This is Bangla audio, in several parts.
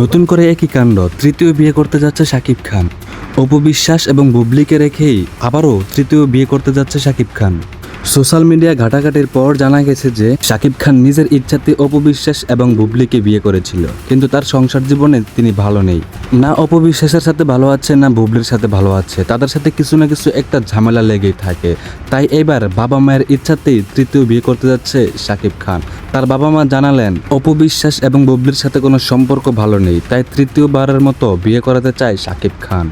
নতুন করে একই কাণ্ড, তৃতীয় বিয়ে করতে যাচ্ছে শাকিব খান। অপবিশ্বাস এবং বুবলিকে রেখেই আবারও তৃতীয় বিয়ে করতে যাচ্ছে শাকিব খান। সোশ্যাল মিডিয়া ঘাটাঘাটির পর জানা গেছে যে, শাকিব খান নিজের ইচ্ছাতে অপবিশ্বাস এবং বুবলিকে বিয়ে করেছিল, কিন্তু তার সংসার জীবনে তিনি ভালো নেই। না অপবিশ্বাসের সাথে ভালো আছে, না বুবলির সাথে ভালো আছে, তাদের সাথে কিছু না কিছু একটা ঝামেলা লেগেই থাকে। তাই এবার বাবা মায়ের ইচ্ছাতেই তৃতীয় বিয়ে করতে যাচ্ছে শাকিব খান। তার বাবা মা জানালেন অপবিশ্বাস এবং বুবলির সাথে কোনো সম্পর্ক ভালো নেই, তাই তৃতীয়বারের মতো বিয়ে করাতে চায় শাকিব খান।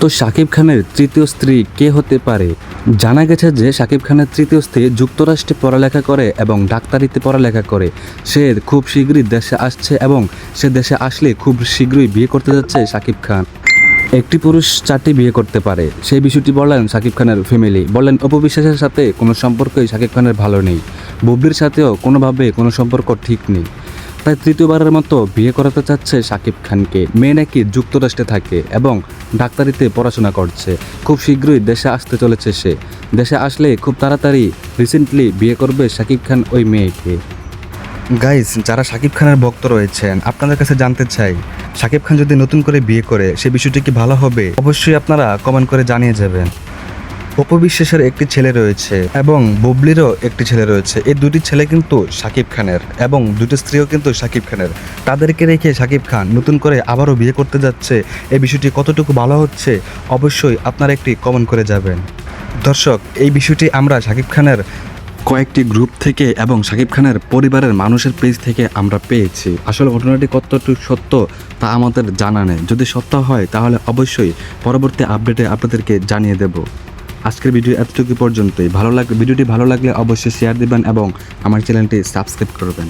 তো শাকিব খানের তৃতীয় স্ত্রী কে হতে পারে? জানা গেছে যে শাকিব খানের তৃতীয় স্ত্রী যুক্তরাষ্ট্রে পড়ালেখা করে এবং ডাক্তারিতে পড়ালেখা করে। সে খুব শীঘ্রই দেশে আসছে এবং সে দেশে আসলে খুব শীঘ্রই বিয়ে করতে যাচ্ছে শাকিব খান। একটি পুরুষ চারটি বিয়ে করতে পারে। সেই বিষয়টি বললেন শাকিব খানের ফ্যামিলি। বললেন অপবিশ্বাসের সাথে কোনো সম্পর্কই শাকিব খানের ভালো নেই। বুবলির সাথেও কোনোভাবে কোনো সম্পর্ক ঠিক নেই। তাই তৃতীয়বারের মতো বিয়ে করাতে চাচ্ছে শাকিব খানকে। মেয়ে নাকি যুক্তরাষ্ট্রে থাকে এবং ডাক্তারিতে পড়াশোনা করছে। খুব শীঘ্রই দেশে আসতে চলেছে সে। দেশে আসলে খুব তাড়াতাড়ি রিসেন্টলি বিয়ে করবে শাকিব খান ওই মেয়েকে। গাইস যারা শাকিব খানের ভক্ত রয়েছেন, আপনাদের কাছে জানতে চাই শাকিব খান যদি নতুন করে বিয়ে করে, সে বিষয়টি কি ভালো হবে? অবশ্যই আপনারা কমেন্ট করে জানিয়ে যাবেন। অপবিশ্বাসের একটি ছেলে রয়েছে এবং বুবলিরও একটি ছেলে রয়েছে। এই দুটি ছেলে কিন্তু শাকিব খানের এবং দুটি স্ত্রীও কিন্তু শাকিব খানের। তাদেরকে রেখে শাকিব খান নতুন করে আবারও বিয়ে করতে যাচ্ছে। এই বিষয়টি কতটুকু ভালো হচ্ছে অবশ্যই আপনারা একটি কমেন্ট করে যাবেন। দর্শক, এই বিষয়টি আমরা শাকিব খানের কয়েকটি গ্রুপ থেকে এবং শাকিব খানের পরিবারের মানুষের পেজ থেকে আমরা পেয়েছি। আসলে ঘটনাটি কতটুকু সত্য তা আমাদের জানা নেই। যদি সত্য হয়, তাহলে অবশ্যই পরবর্তী আপডেটে আপনাদেরকে জানিয়ে দেব। আজকের ভিডিও এতটুকু পর্যন্তই। ভালো লাগলে ভিডিওটি ভালো লাগলে অবশ্যই শেয়ার দিবেন এবং আমার চ্যানেলটি সাবস্ক্রাইব করবেন।